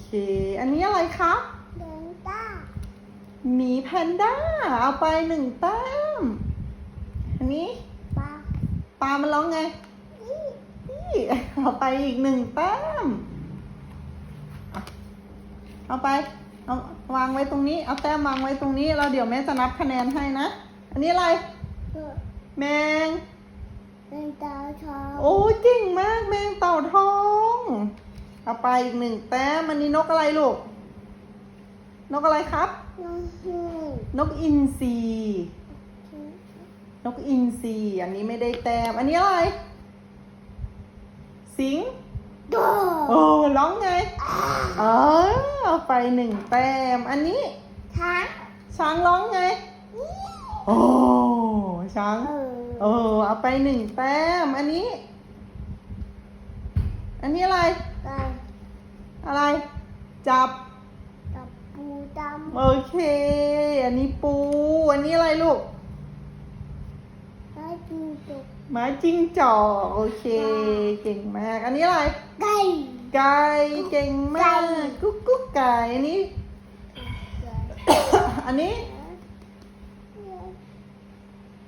เค อันนี้อะไรครับเดินต้าหมีแพนด้า เอาไปหนึ่งแต้ม อันนี้ปลาปลามันร้องไงอีนี่เอาไปอีกหนึ่งแต้มอะเอาไป เอาวางไว้ตรงนี้ เอาแต้มวางไว้ตรงนี้ เราเดี๋ยวแม่จะนับคะแนนให้นะ อันนี้อะไร เออแมง เป็นตาทองโอ้ยเก่งมากแมงเต่าทอง เอาไปอีกหนึ่งแต้มอันนี้นกอะไรลูก นกอะไรครับน้องหูนกอินทรีนกอินทรีอันนี้ไม่ได้แต้ม อันนี้อะไร สิงโดโอ้ร้องไงเออเอาไปหนึ่งแต้ม อันนี้ ช้าง ช้างร้องไง โอ้ช้างเออเออเอาไปหนึ่งแต้ม อันนี้ อันนี้อะไรไก่ อะไร จับกับปูดโอเค อันนี้ปู อันนี้อะไรลูกำไก่ปูตกหมาจิ้งจอกโอเค เก่งมาก อันนี้อะไร ไก่ไก่เก่งมาก กุ๊กกุ๊กไก่ อันนี้ อันนี้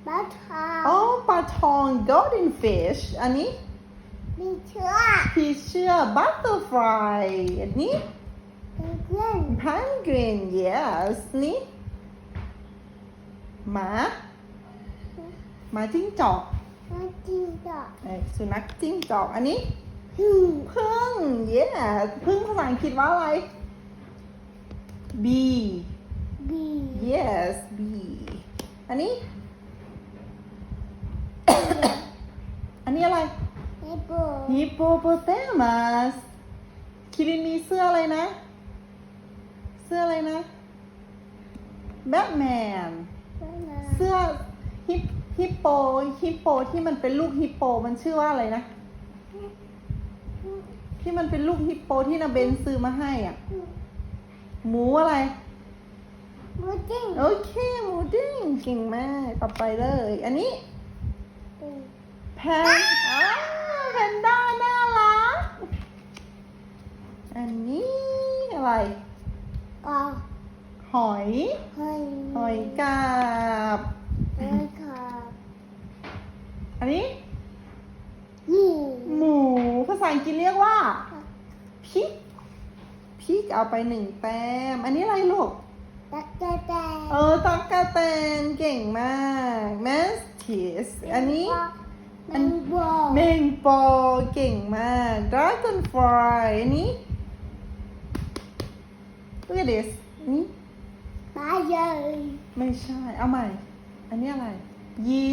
ปลาทองอ๋อ ปลาทอง golden fish อันนี้ มีเชื้อผีเชื่อ butterfly อันนี้เป็นเพื่อน penguin yes นี่หมาหมาจิ้งจอกมาจริงจ้ะเอ้ยสุนัขจิ้งจอกอันนี้ ฮึมพึ่ง yes พึ่งภาษาอังกฤษว่าอะไร bee บี yes bee อันนี้อันนี้อะไร เอโบ hippopotamus คิรินมีเสื้ออะไรนะ เสื้ออะไรนะแบทแมนเสื้อฮิปฮิปโปฮิปโปที่มันเป็นลูกฮิปโปมันชื่อว่าอะไรนะที่มันเป็นลูกฮิปโปที่นาเบนซื้อมาให้อะ หมูอะไรมูจริงโอเค หมูดิ้งเก่งมาก ต่อไปเลย อันนี้เป็นแพนอ้าว แพนด้าน่ารัก อันนี้อะไรกอหอยหอยหอยกาบหอยขาอันนี้ หมูหมู ภาษาอังกฤษเรียกว่าพิกพิกเอาไปหนึ่งแต้ม อันนี้อะไรลูก ตักแตแตเออตักกะแตนเก่งมาก แมสทิส อันนี้ อันบอ เมงปอเก่งมาก dragon fly อันนี้ look at this อันนี้ ปลาใหญ่ ไม่ใช่ เอาใหม่ อันนี้อะไร ยี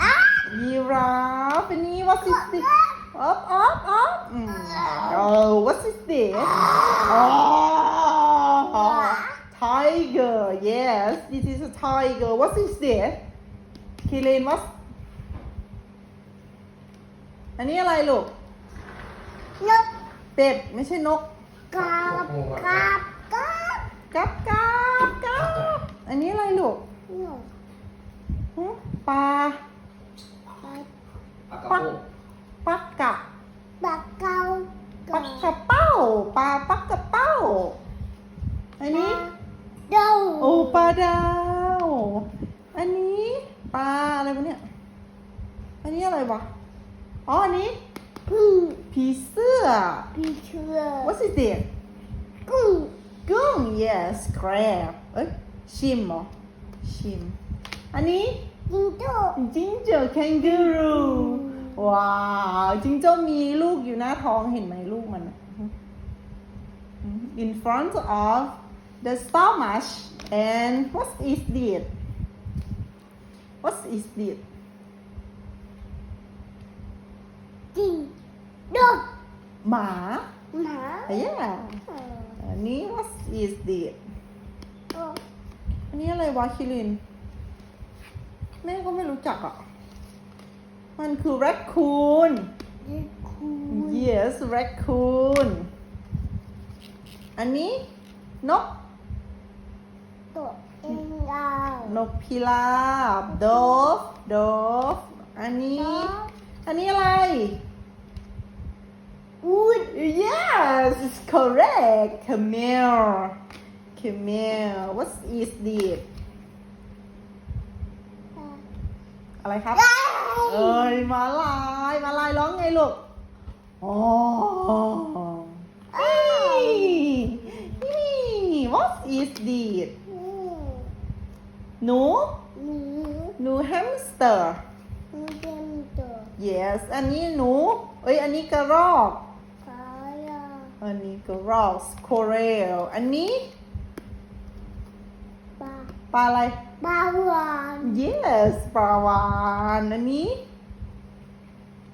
อ้า ยีราฟอันนี้ what is this up up up อืม oh what is this oh tiger yes this is a tiger what is this คิริน what อันนี้อะไรลูก นกเป็ดไม่ใช่นกกาบกาบกาบกับกับกับอันนี้อะไรลูกนกหึปลาปลาปักปักกะปลาเกาปักกระเป้าปลาปักกระเป้า อันนี้ เดาโอ้ปลาดาว อันนี้ปลาอะไรวะเนี่ย อันนี้อะไรวะ อ๋ออันนี้พึ่งผีเสื้อผีเชือ What is this กุ้ง กุ้ง yes crab เอ้ยชิมเหรอชิม อันนี้จิงโจ้จิงโจ้แคนกูรูว้าวจิงโจ้มีลูกอยู่หน้าท้องเห็นไหมลูกมันอะ in front of the stomach and what is this what is this จิงดกหมาหมา yeah อันนี้ what is this โอ้อันนี้อะไรวะคิริน แม่ก็ไม่รู้จักอะ มันคือ raccoon ดิคู yes raccoon อันนี้ นกตัวเอ็งดาวนกพิราบ dove dove อันนี้ อันนี้อะไร wood Yes, it's correct. Camel. Camel. What is this? อะไรครับ เอ้ยมาลายมาลายร้องไงลูกอ๋อนี่ What is this หนู หนูหนูแฮมสเตอร์หนูเต็มตัว yes อันนี้หนู เอ้ย อันนี้กระรอกขายา อันนี้กระรอก squirrel อันนี้ปลาปลาอะไร ปลาวาน yes ปลาวานอันนี้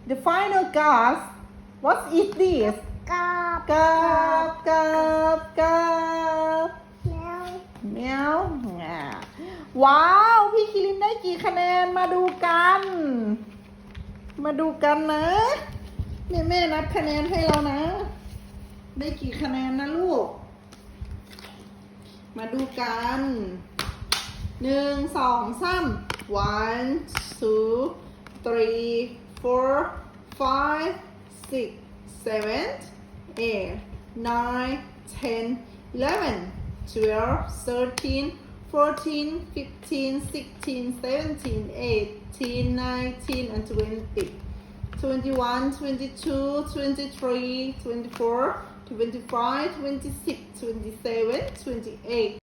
the final gas what is this กาบกาบกาบกาบแมวแมวอ่าว้าว พี่คิรินได้กี่คะแนนมาดูกัน มาดูกันนะแม่แม่นับคะแนนให้เรานะ ได้กี่คะแนนนะลูก มาดูกันหนึ่งสองสาม one two three four five six seven eight nine ten eleven twelve thirteen fourteen fifteen sixteen seventeen eighteen nineteen and twenty 21, 22, 23, 24, 25, 26, 27, 28.